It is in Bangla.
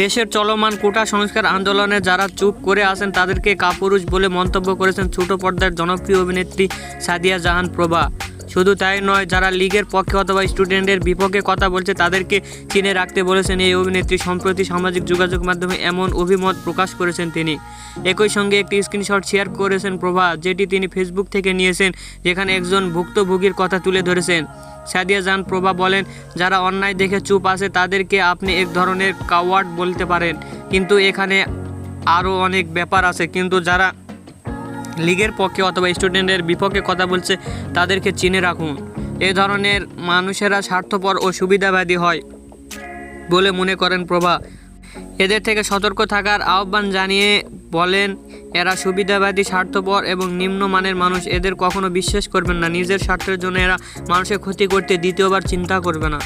দেশের চলমান কোটা সংস্কার আন্দোলনে যারা চুপ করে আছেন, তাদেরকে কাপুরুষ বলে মন্তব্য করেছেন ছোট পর্দার জনপ্রিয় অভিনেত্রী সাদিয়া জাহান প্রভা। শুধু তাই নয়, যারা লীগের পক্ষে অথবা স্টুডেন্টের বিপক্ষে কথা বলছে, তাদেরকে চিনে রাখতে বলেছেন এই অভিনেত্রী। সম্প্রতি সামাজিক যোগাযোগ মাধ্যমে এমন অভিমত প্রকাশ করেছেন তিনি। একই সঙ্গে একটি স্ক্রিনশট শেয়ার করেছেন প্রভা, যেটি তিনি ফেসবুক থেকে নিয়েছেন, যেখানে একজন ভুক্তভোগীর কথা তুলে ধরেছেন। সাদিয়া জান প্রভা বলেন, যারা অন্যায় দেখে চুপ আছে, তাদেরকে আপনি এক ধরনের কাওয়ার্ড বলতে পারেন। কিন্তু এখানে আরও অনেক ব্যাপার আছে। কিন্তু যারা লীগের পক্ষে অথবা স্টুডেন্টের বিপক্ষে কথা বলছে, তাদেরকে চিনে রাখুন। এ ধরনের মানুষেরা স্বার্থপর ও সুবিধাবাদী হয় বলে মনে করেন প্রভা। এদের থেকে সতর্ক থাকার আহ্বান জানিয়ে বলেন এরা সুবিধাবাদী, স্বার্থপর এবং নিম্নমানের মানুষ। এদের কখনো বিশ্বাস করবেন না। নিজের স্বার্থের জন্য এরা মানুষের ক্ষতি করতে দ্বিতীয়বার চিন্তা করবে না।